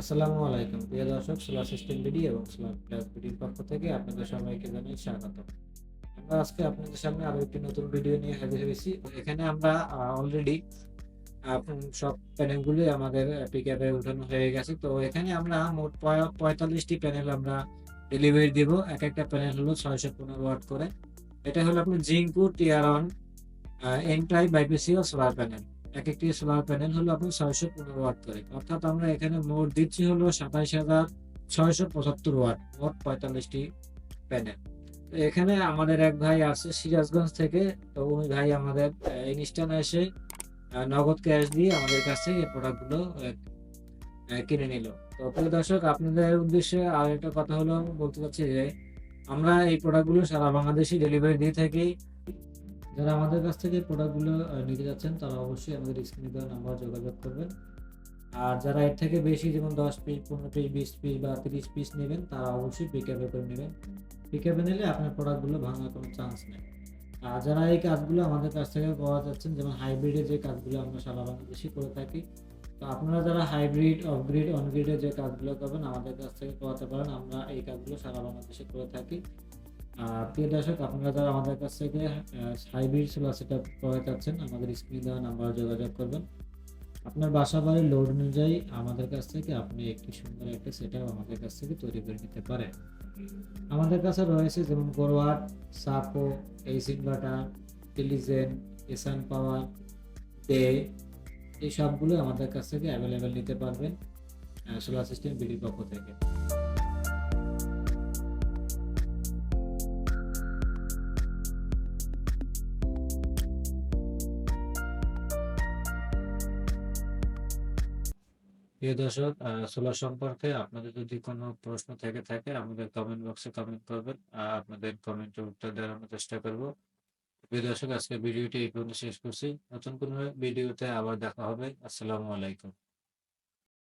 আসসালামু আলাইকুম। প্রিয় দর্শক সোলার সিস্টেম বিডি এবং সোলার প্লাস বিডির পক্ষ থেকে আপনাদের সবাইকে জানাই স্বাগত আমরা আজকে আপনাদের সামনে আরও একটি নতুন ভিডিও নিয়ে হাজির হয়েছি। এখানে আমরা অলরেডি সব প্যানেলগুলি আমাদের পিকআপে উঠানো হয়ে গেছে। তো এখানে আমরা মোট পঁয়তাল্লিশটি প্যানেল আমরা ডেলিভারি দিব। এক একটা প্যানেল হলো ছয়শো পনেরো ওয়াট করে। এটা হলো আপনার Jinko tiger on N type বাইপিসিও solar panel এক একটি সোলার প্যানেল হলো আপনার ছয়শো পনেরো ওয়াট করে। অর্থাৎ আমরা এখানে মোট দিচ্ছি হলো সাতাইশ হাজার ছয়শো পঁচাত্তর ওয়াট মোট পঁয়তাল্লিশটি প্যানেল এখানে আমাদের এক ভাই আসছে সিরাজগঞ্জ থেকে, তো উনি ভাই আমাদের ইনস্টান এসে নগদ ক্যাশ দিয়ে আমাদের কাছ এই প্রোডাক্টগুলো কিনে নিল। তো প্রিয় দর্শক, আপনাদের উদ্দেশ্যে আর একটা কথা হলো, বলতে চাচ্ছি যে, আমরা এই প্রোডাক্টগুলো সারা বাংলাদেশে ডেলিভারি দিয়ে থাকি। যারা আমাদের কাছ থেকে প্রোডাক্টগুলো নিতে যাচ্ছেন, তারা অবশ্যই আমাদের স্ক্রিনে দেওয়া নাম্বার যোগাযোগ করবেন। আর যারা এর থেকে বেশি, যেমন দশ পিস পনেরো পিস বিশ পিস বা তিরিশ পিস নেবেন, তারা অবশ্যই পিক আপে করে নেবেন। পিক আপে নিলে আপনার প্রোডাক্টগুলো ভাঙার কোনো চান্স নেই। আর যারা এই কাজগুলো আমাদের কাছ থেকে পাওয়া যাচ্ছেন, যেমন হাইব্রিডের যে কাজগুলো আমরা সারা বাংলাদেশে করে থাকি, তো আপনারা যারা হাইব্রিড অফ গ্রিড অন যে কাজগুলো করবেন, আমাদের কাছ থেকে পাওয়াতে পারেন, আমরা এই কাজগুলো সারা বাংলাদেশে করে থাকি। প্রিয় দর্শক, আপনারা যারা আমাদের কাছ থেকে হাইব্রিড সোলার সেট আপ করাতে চাচ্ছেন, আমাদের স্ক্রিন দেওয়া নাম্বার যোগাযোগ করবেন। আপনার বাসা বাড়ির লোড অনুযায়ী আমাদের কাছ থেকে আপনি একটি সুন্দর একটা সেট আমাদের কাছ থেকে তৈরি করে নিতে পারেন। আমাদের কাছে রয়েছে যেমন গোরওয়াট সাপো এইস ইনভার্টার টেলিজেন, এসান পাওয়ার ডে এই সবগুলো আমাদের কাছ থেকে অ্যাভেলেবেল নিতে পারবেন সোলার সিস্টেম বিডির পক্ষ থেকে। প্রিয় দর্শক সোলার সম্পর্কে আপনাদের যদি কোনো প্রশ্ন থেকে থাকে, আমাদের কমেন্ট বক্সে কমেন্ট করবেন। আর আপনাদের কমেন্টের উত্তর দেওয়ার আমরা চেষ্টা করব। প্রিয় দর্শক আজকে ভিডিওটি এই পর্যন্ত শেষ করছি। নতুন কোনো ভিডিওতে আবার দেখা হবে। আসসালামু আলাইকুম।